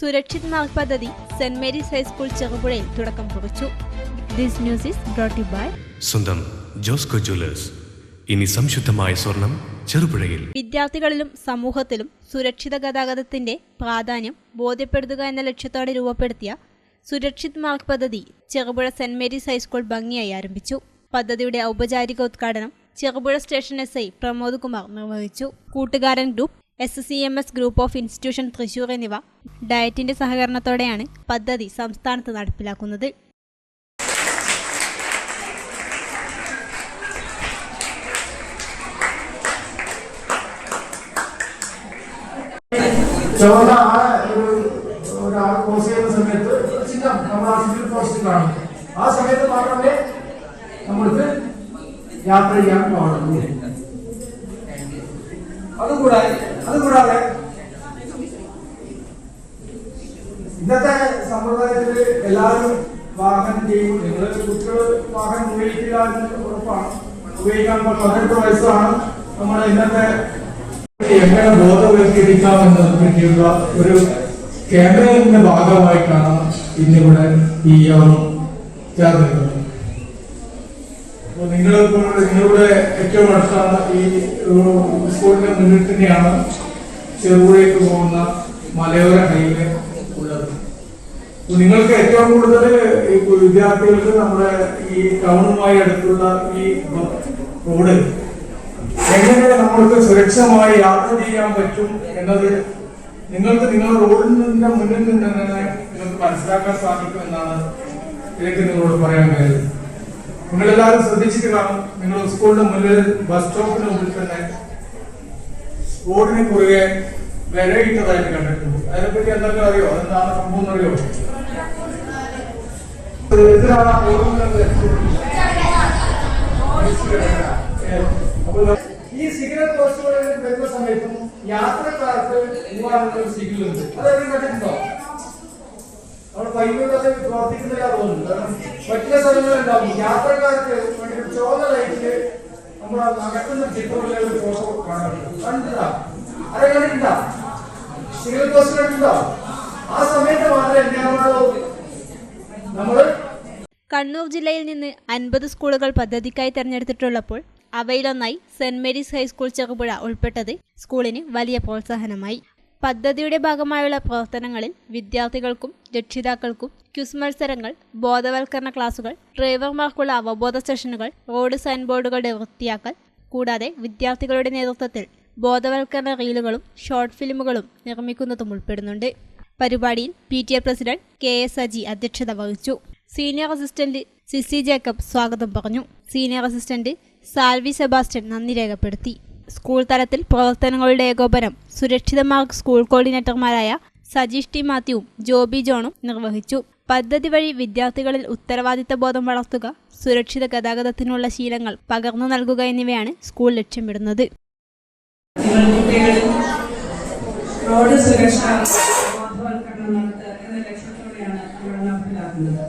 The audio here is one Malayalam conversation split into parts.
സുരക്ഷിത് നാഗ് പദ്ധതി സെന്റ് മേരീസ് ഹൈസ്കൂൾ ചെറുപുഴയിൽ തുടക്കം കുറിച്ചു. This news is brought by സ്വന്തം ജോസ്കോ ജ്വല്ലേഴ്സ്. ഇനി സംശുദ്ധമായ സ്വർണം ചെറുപുഴയിൽ. വിദ്യാർത്ഥികളിലും സമൂഹത്തിലും സുരക്ഷിത ഗതാഗതത്തിന്റെ പ്രാധാന്യം ബോധ്യപ്പെടുത്തുക എന്ന ലക്ഷ്യത്തോടെ രൂപപ്പെടുത്തിയ സുരക്ഷിത് മാർഗ് പദ്ധതി ചെറുപുഴ സെന്റ് മേരീസ് ഹൈസ്കൂൾ ഭംഗിയായി ആരംഭിച്ചു. പദ്ധതിയുടെ ഔപചാരിക ഉദ്ഘാടനം Cherupuzha station S I Pramod Kumar നിർവഹിച്ചു. കൂട്ടുകാരൻ group S C M S group of institution Thrissur എന്നിവ ഡയറ്റിന്റെ സഹകരണത്തോടെയാണ് പദ്ധതി സംസ്ഥാനത്ത് നടപ്പിലാക്കുന്നത്. യാത്ര ചെയ്യാൻ പാടുള്ളൂ. അതുകൂടാതെ അതുകൂടാതെ ഇന്നത്തെ സമ്പ്രദായത്തിൽ എല്ലാവരും വാഹനം ചെയ്യും നിങ്ങൾ കുട്ടികൾ വാഹനം ഉപയോഗിക്കില്ല എന്ന് ഉറപ്പാണ്. ഉപയോഗിക്കാൻ പതിനെട്ട് വയസ്സാണ്. നമ്മുടെ ഇന്നത്തെ എങ്ങനെ ബോധവൽക്കരിക്കാമെന്നതിനെ പറ്റിയുള്ള ഒരു ക്യാമ്പയിന്റെ ഭാഗമായിട്ടാണ് ഇന്നിവിടെ ഈ യോഗം അപ്പോൾ നിങ്ങളുടെ ഏറ്റവും അടുത്താണ് ഈ സ്കൂളിന്റെ മുന്നിൽ തന്നെയാണ് ചെറുപുഴയ്ക്ക് പോകുന്ന മലയോര ഹൈവേ ഉള്ളത്. നിങ്ങൾക്ക് ഏറ്റവും കൂടുതൽ വിദ്യാർത്ഥികൾക്ക് നമ്മുടെ ഈ ടൗണുമായി അടുത്തുള്ള ഈ റോഡ് എങ്ങനെ നമ്മൾക്ക് സുരക്ഷിതമായി യാത്ര ചെയ്യാൻ പറ്റും എന്നത് നിങ്ങൾക്ക് നിങ്ങളുടെ റോഡിന്റെ മുന്നിൽ നിന്ന് തന്നെ നിങ്ങൾക്ക് മനസ്സിലാക്കാൻ സാധിക്കും എന്നാണ് എനിക്ക് നിങ്ങളോട് പറയാൻ കഴിയുന്നത്. നിങ്ങളെല്ലാവരും ശ്രദ്ധിച്ചിട്ട് നിങ്ങൾ സ്കൂളിന്റെ മുന്നിൽ ബസ് സ്റ്റോപ്പിന് മുമ്പിൽ തന്നെ റോഡിന് കുറുകെ വിലയിട്ടതായിട്ട് കണ്ടിട്ടുണ്ട്. അതിനെപ്പറ്റി എന്തൊക്കെ അറിയോ? എന്താണ് സംഭവം അറിയോ? ഈ സിഗരറ്റ് പോസ്റ്റുകളിൽ വരുന്ന സമയത്തും യാത്രക്കാർക്ക് പോകാനുള്ള ഒരു സിഗ്നൽ ഉണ്ട്. അതെവിടെ കണ്ടിട്ടുണ്ടോ? വൈകുന്നേരം പ്രവർത്തിക്കുന്നില്ല തോന്നുന്നു കാരണം മറ്റുള്ള സ്ഥലങ്ങളുണ്ടാവും യാത്രക്കാർക്ക് വേണ്ടി ചോദ ലൈറ്റിൽ നമ്മൾ അകത്തുന്ന ചിത്രമുള്ള ഒരു ഫോട്ടോ കാണാറുണ്ട് കണ്ടിട്ടുണ്ടോ? പോസ്റ്റ് കണ്ടിട്ടുണ്ടോ ആ സമയത്ത് മാത്രമേ എന്താണോ നമ്മൾ കണ്ണൂർ ജില്ലയിൽ നിന്ന് അൻപത് സ്കൂളുകൾ പദ്ധതിക്കായി തെരഞ്ഞെടുത്തിട്ടുള്ളപ്പോൾ അവയിലൊന്നായി saint Mary's high school Cherupuzha ഉൾപ്പെട്ടത് സ്കൂളിന് വലിയ പ്രോത്സാഹനമായി. പദ്ധതിയുടെ ഭാഗമായുള്ള പ്രവർത്തനങ്ങളിൽ വിദ്യാർത്ഥികൾക്കും രക്ഷിതാക്കൾക്കും ക്യുസ് മത്സരങ്ങൾ ബോധവൽക്കരണ ക്ലാസുകൾ ഡ്രൈവർമാർക്കുള്ള അവബോധ സെഷനുകൾ റോഡ് സൈൻ ബോർഡുകളുടെ വൃത്തിയാക്കൽ കൂടാതെ വിദ്യാർത്ഥികളുടെ നേതൃത്വത്തിൽ ബോധവൽക്കരണ റീലുകളും ഷോർട്ട് ഫിലിമുകളും നിർമ്മിക്കുന്നതും ഉൾപ്പെടുന്നുണ്ട്. പരിപാടിയിൽ P T A president K S Aji അധ്യക്ഷത വഹിച്ചു. സീനിയർ അസിസ്റ്റന്റ് സിസി ജേക്കബ് സ്വാഗതം പറഞ്ഞു. സീനിയർ അസിസ്റ്റന്റ് സാൽവി സെബാസ്റ്റ്യൻ നന്ദി രേഖപ്പെടുത്തി. സ്കൂൾ തലത്തിൽ പ്രവർത്തനങ്ങളുടെ ഏകോപനം സുരക്ഷിത മാർഗ് സ്കൂൾ കോർഡിനേറ്റർമാരായ സജീഷ് ടി മാത്യുവും ജോബി ജോണും നിർവഹിച്ചു. പദ്ധതി വഴി വിദ്യാർത്ഥികളിൽ ഉത്തരവാദിത്ത ബോധം വളർത്തുക സുരക്ഷിത ഗതാഗതത്തിനുള്ള ശീലങ്ങൾ പകർന്നു നൽകുക എന്നിവയാണ് സ്കൂൾ ലക്ഷ്യമിടുന്നത് ബോധവൽക്കരണം നടത്തുക എന്ന ലക്ഷ്യത്തോടെയാണ് നമ്മൾ നടപ്പിലാക്കുന്നത്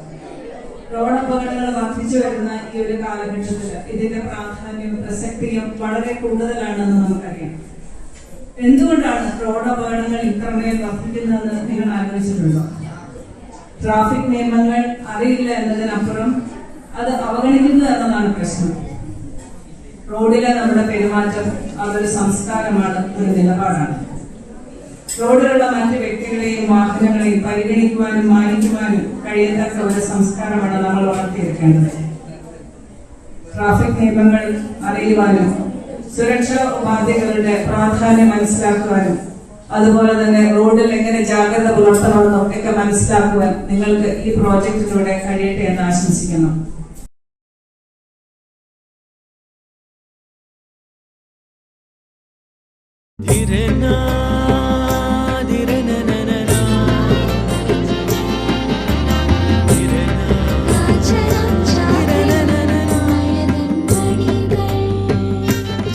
റോഡ് അപകടങ്ങൾ വർദ്ധിച്ചു വരുന്ന ഈ ഒരു കാലഘട്ടത്തിൽ ഇതിന്റെ പ്രാധാന്യം പ്രസക്തിയും വളരെ കൂടുതലാണെന്ന് നമുക്കറിയാം. എന്തുകൊണ്ടാണ് റോഡ് അപകടങ്ങൾ ഇത്രമേൽ വർദ്ധിക്കുന്നതെന്ന് നിങ്ങൾ ആലോചിച്ചിട്ടുണ്ടോ? ട്രാഫിക് നിയമങ്ങൾ അറിയില്ല എന്നതിനപ്പുറം അത് അവഗണിക്കുന്നു എന്നതാണ് പ്രശ്നം. റോഡിലെ നമ്മുടെ പെരുമാറ്റം അതൊരു സംസ്കാരമാണ് ഒരു നിലപാടാണ്. റോഡിലുള്ള മറ്റ് വ്യക്തികളെയും വാഹനങ്ങളെയും പരിഗണിക്കുവാനും മാനിക്കുവാനും കഴിയത്തക്ക ഒരു സംസ്കാരമാണ് നമ്മൾ വളർത്തിയെടുക്കേണ്ടത്. ട്രാഫിക് നിയമങ്ങൾ അറിയുവാനും സുരക്ഷാ ഉപാധികളുടെ പ്രാധാന്യം മനസ്സിലാക്കുവാനും അതുപോലെ തന്നെ റോഡിൽ എങ്ങനെ ജാഗ്രത പുലർത്തണമെന്നും ഒക്കെ മനസ്സിലാക്കുവാൻ നിങ്ങൾക്ക് ഈ പ്രോജക്റ്റിലൂടെ കഴിയട്ടെ എന്ന് ആശംസിക്കുന്നു.